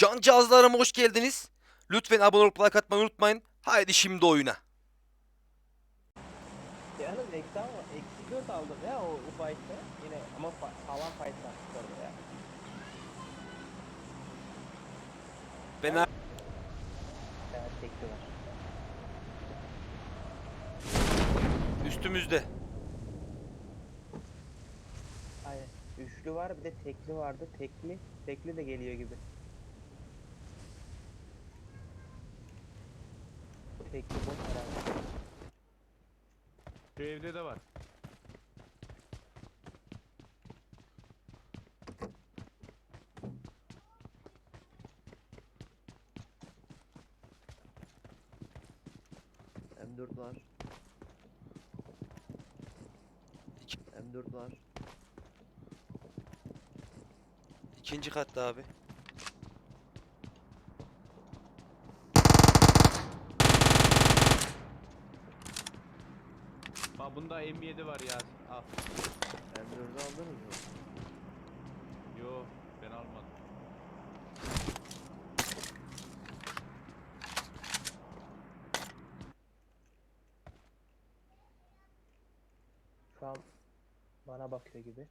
Can cihazlarıma hoş geldiniz. Lütfen abone olup like atmayı unutmayın. Haydi şimdi oyuna. Yalnız eksi ama eksi 4 aldım ya o, o fight'ta. Yine ama fa- sağlam fight yaptık orada ya. Ben tekli var. üstümüzde. Aynen. Üçlü var bir de tekli vardı. Tekli. Tekli de geliyor gibi. Tekli bot herhalde. Şu evde de var. M4 var. M4 var. İkinci katta abi. Bak bunda M7 var ya. Al. M4'ü aldınız mı? Yo ben almadım. Şu an bana bakıyor gibi.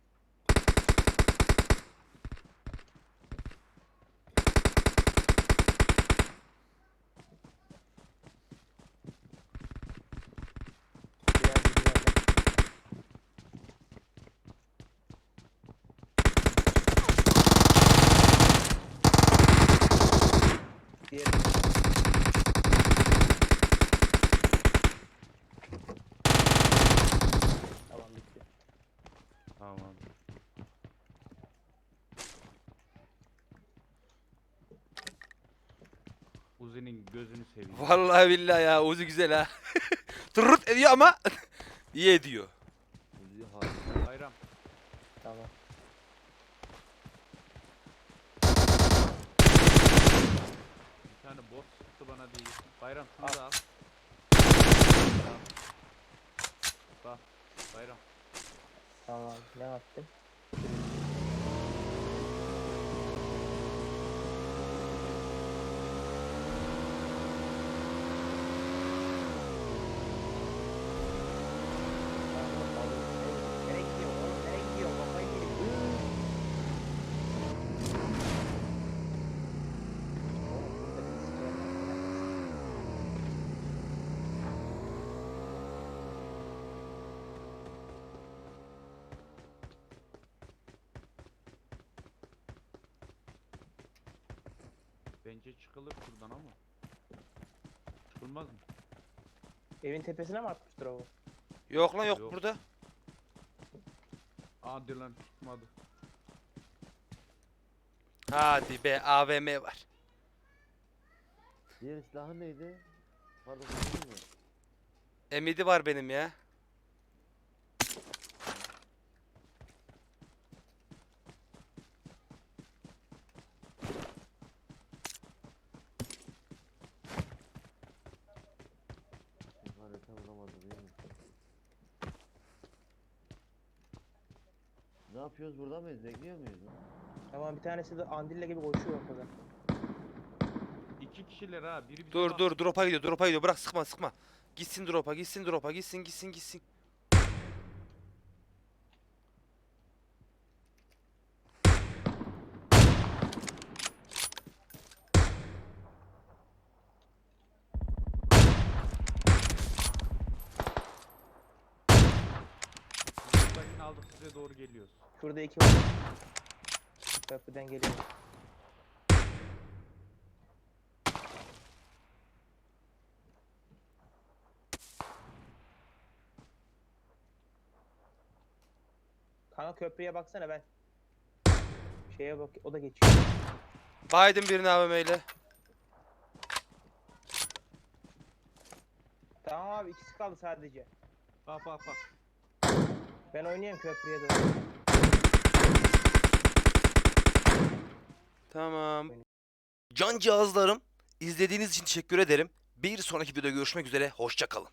Diğer bilgilerden- Diğer Tamam bitti. Tamam. Uzi'nin gözünü seveyim. Vallahi billahi ya Uzi güzel ha. Tırırt ediyor ama iyi ediyor. Uzi harika. Bayram. Tamam. Bir tane bot sıktı bana değil. Bayram şunu da al. Bak. Bayram. Tamam. Ne attın? Nereye gidiyor oğlum? Nereye gidiyor? Kafayı yedim. Oğlum burada bir sikerim var. Bence çıkılır şuradan ama. Çıkılmaz mı? Evin tepesine mi atmıştır o? Yok lan yok, Yok. burada. Hadi lan tutmadı. Hadi be AVM var. Diğer silahın neydi? Pardon Uzi mi? M7 var benim ya. Ne yapıyoruz burada mıyız? Bekliyor muyuz? Tamam bir tanesi de Andilla gibi koşuyor ortada. İki kişiler ha. Biri bize Dur bak- dur drop'a gidiyor drop'a gidiyor bırak sıkma sıkma. Gitsin drop'a gitsin drop'a gitsin gitsin gitsin. Doğru geliyoruz. Şurada iki var. Köprüden geliyor. Kanka köprüye baksana ben. Şeye bak o da geçiyor. Biden birini AVM ile. Tamam abi ikisi kaldı sadece. Bak bak bak. Ben oynayayım köprüye doğru. Tamam. Can cihazlarım izlediğiniz için teşekkür ederim. Bir sonraki videoda görüşmek üzere. Hoşça kalın.